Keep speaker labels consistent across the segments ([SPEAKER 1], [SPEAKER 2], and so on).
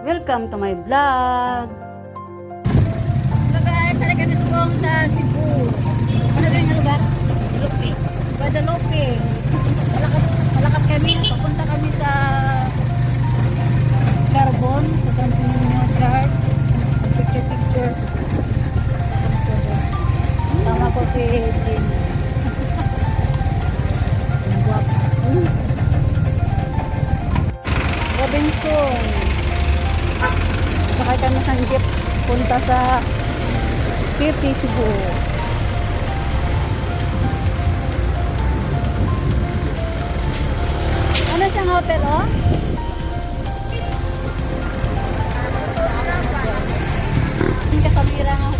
[SPEAKER 1] Welcome to my vlog!
[SPEAKER 2] Guys, sali kami sumong sa Cebu. Ano ba yung lugar? Guadalupe. Guadalupe. Malakad, malakad kami. Papunta kami sa Carbon, sa Santo Niño Church. Picture, picture. Sama ko si Jean. Kami sa jeep punta sa City, Cebu. Ano siyang hotel, oh? Yung kasabira ng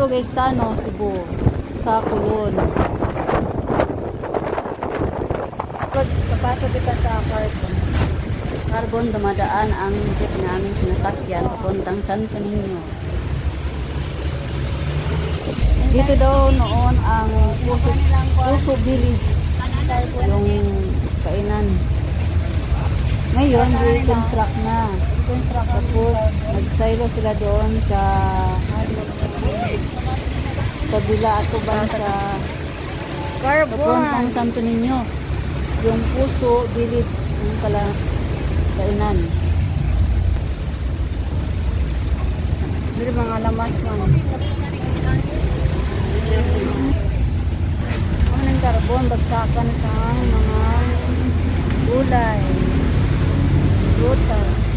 [SPEAKER 1] Ito ang Metro Gaisano, Cebu, sa Kulon.
[SPEAKER 2] Pag papasok kita sa Carbon.
[SPEAKER 1] Carbon, dumadaan ang jeep namin sinasakyan papuntang Santo Niño. Dito daw noon ang Puso, Puso Village, yung kainan. Ngayon, reconstruct na. Tapos, nagsilo sila doon sa kabila at ba sa papuntang Santo Niño. Yung Puso Village, yung pala kainan.
[SPEAKER 2] Pero mga lamas man. Ano ng carbon, bagsakan sa mga gulay, prutas.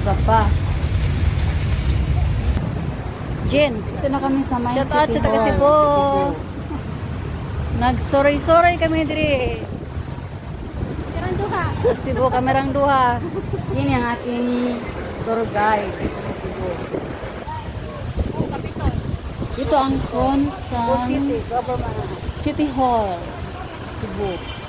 [SPEAKER 1] Iba pa.
[SPEAKER 2] Jen,
[SPEAKER 1] Ito na kami sa may
[SPEAKER 2] shout out
[SPEAKER 1] City
[SPEAKER 2] sa taga Cebu. Nagsoray-soray kami diri. Karang duha. Sa Cebu, kamerang duha.
[SPEAKER 1] Yun ang aking tour guide dito sa Cebu. Ito ang front sa.
[SPEAKER 2] City
[SPEAKER 1] Hall, Cebu.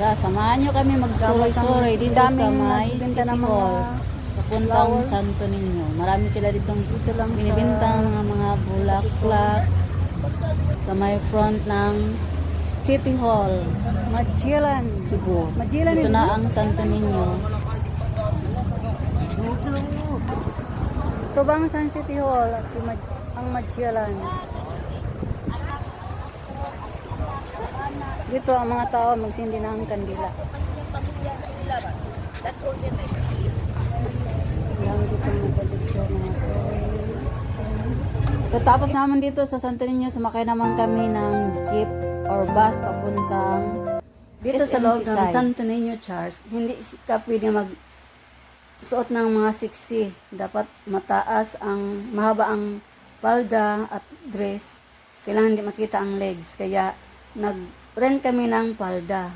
[SPEAKER 1] Tara, samahan nyo kami magsuroy-suroy dito sa may City
[SPEAKER 2] ng mga
[SPEAKER 1] Hall. Papuntang. Santo Niño. Marami sila
[SPEAKER 2] Dito lang sa-
[SPEAKER 1] binibinta ng mga bulaklak sa may front ng City Hall,
[SPEAKER 2] Magellan.
[SPEAKER 1] Cebu.
[SPEAKER 2] Magellan
[SPEAKER 1] Dito
[SPEAKER 2] yun,
[SPEAKER 1] na ang Santo Niño.
[SPEAKER 2] Ito ba ang San City Hall? Si Mag ang Magellan. Dito ang mga tao magsindi ng kandila. Lang dito magpapicture mga tourist.
[SPEAKER 1] So tapos naman dito sa Santo Niño, sumakay naman kami ng jeep or bus papuntang dito sa loob ng. Santo Niño Church. Hindi ka pwede mag suot ng mga siksi. Dapat mataas ang mahaba ang palda at dress. Kailangan hindi makita ang legs. Kaya nag-rent kami ng palda.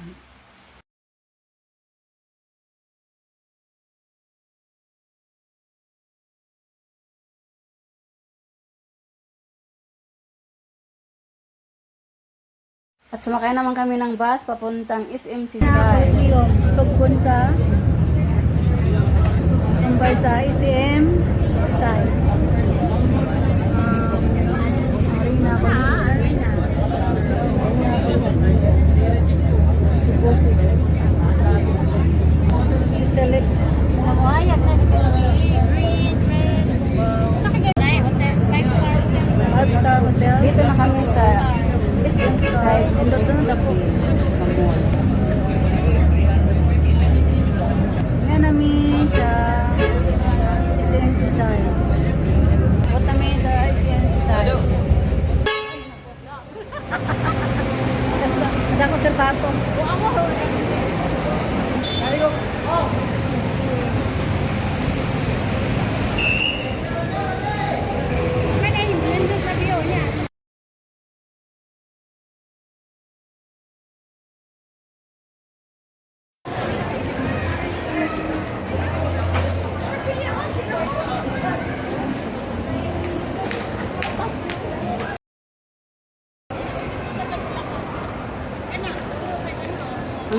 [SPEAKER 1] At sumakay naman kami ng bus papuntang SMC
[SPEAKER 2] Sa
[SPEAKER 1] Side.
[SPEAKER 2] Coliseum, Subkon sa Sumbay sa ICM Side. Arena Arena. Cebu City. Si Select.
[SPEAKER 3] Namawayag na sa green, red. Nakaganda hotel,
[SPEAKER 1] na kami sa SMC Side City sa mall.
[SPEAKER 2] Nga namin sa ICM Side. Punta kami sa ICM Side. Ada ko serbato.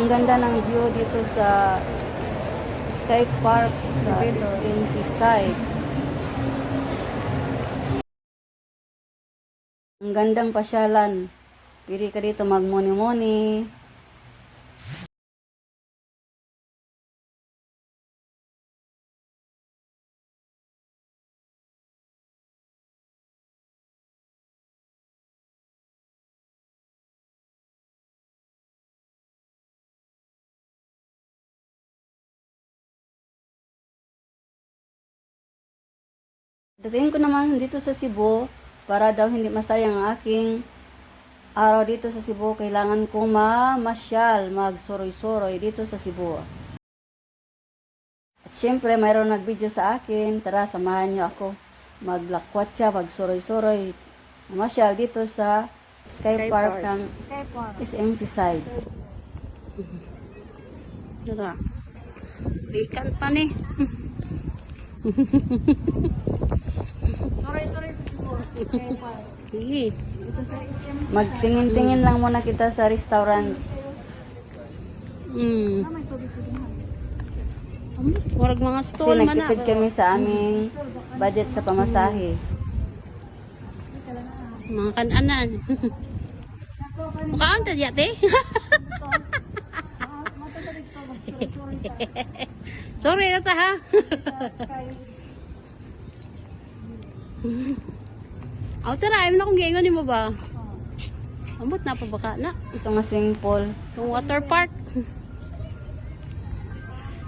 [SPEAKER 1] Ang ganda ng view dito sa Sky Park sa SNC side. Ang gandang pasyalan. Pili ka dito magmuni-muni. Dating ko naman dito sa Cebu para daw hindi masayang ang aking araw dito sa Cebu. Kailangan ko mamasyal, magsuroy-suroy dito sa Cebu. At syempre, mayroon nag-video sa akin. Tara, samahan niyo ako. Maglakwatsa, magsuroy-suroy. Mamasyal dito sa Sky, Park, ng SMC side.
[SPEAKER 3] Tara. Vacant pa ni.
[SPEAKER 2] Sorry, sorry.
[SPEAKER 3] Sige.
[SPEAKER 1] Magtingin-tingin lang muna kita sa restaurant.
[SPEAKER 3] Hmm.
[SPEAKER 2] Din.
[SPEAKER 3] Warag mga
[SPEAKER 1] Kasi
[SPEAKER 3] stall na.
[SPEAKER 1] nagtipid kami sa aming budget sa pamasahe.
[SPEAKER 3] Mga kananan. Mukhaan ta te? Sorry na ta ha. Aw tara, ayaw na kung gaingon mo ba? Ambot na pa baka na.
[SPEAKER 1] Ito nga swimming pool.
[SPEAKER 3] Yung water park.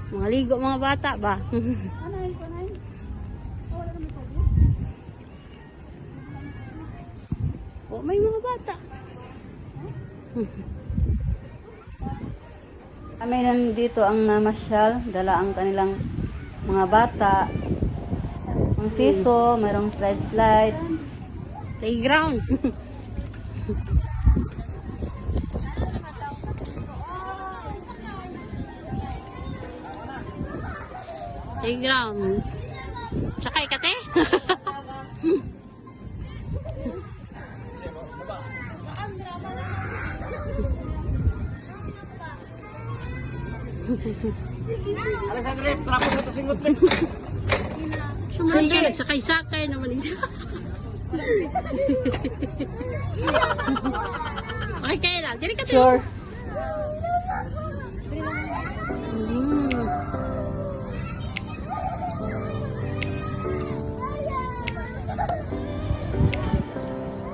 [SPEAKER 3] Mga ligo mga bata ba?
[SPEAKER 2] Oh,
[SPEAKER 3] may mga bata.
[SPEAKER 1] Kami lang dito ang namasyal, dala ang kanilang mga bata. Ang siso, mayroong slide-slide.
[SPEAKER 3] Playground. Playground. Sakay ka te?
[SPEAKER 4] Alexandre, trapos ito singot.
[SPEAKER 3] Sumali siya, nagsakay-sakay naman siya. okay kayo na. Dili ka te.
[SPEAKER 1] Sure.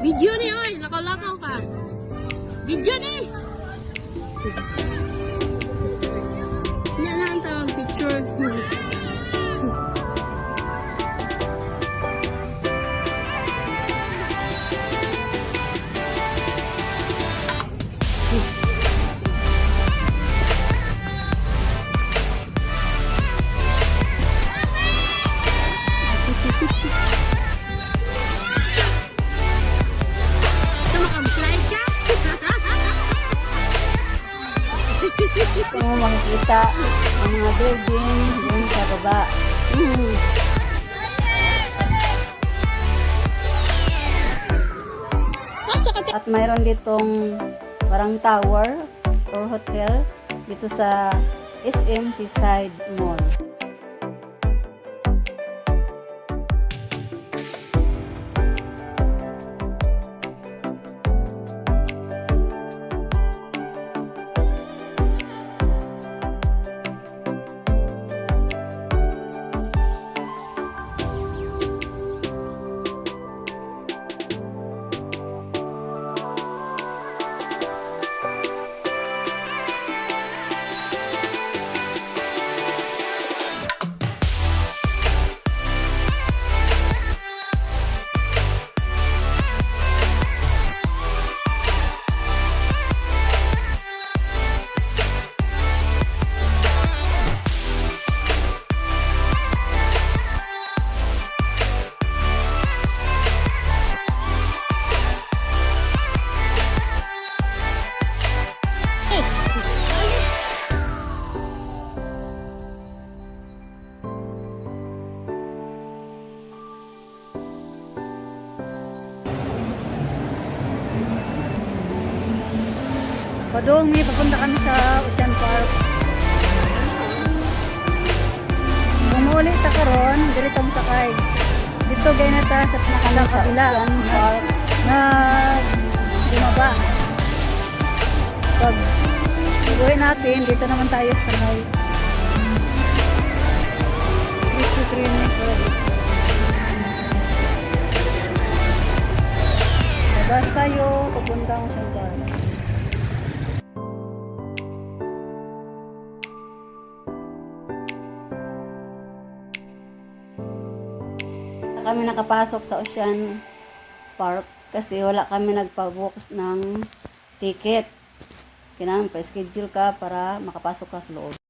[SPEAKER 3] Video ni oy, lakaw-lakaw ka. Video ni. Yan na ang tawag picture.
[SPEAKER 1] At mayroon ditong parang tower or hotel dito sa SM Seaside Mall. Padong, may papunta kami sa Ocean
[SPEAKER 2] Park. Bumuli ta karon, diri tong sakay. Dito gay na ta sa pinakakabila Park na bumaba. Pag uwi natin, dito naman tayo sa may nakapasok sa Ocean Park kasi wala kami nagpa-book ng ticket. Kailangan pa-schedule ka para makapasok ka sa loob.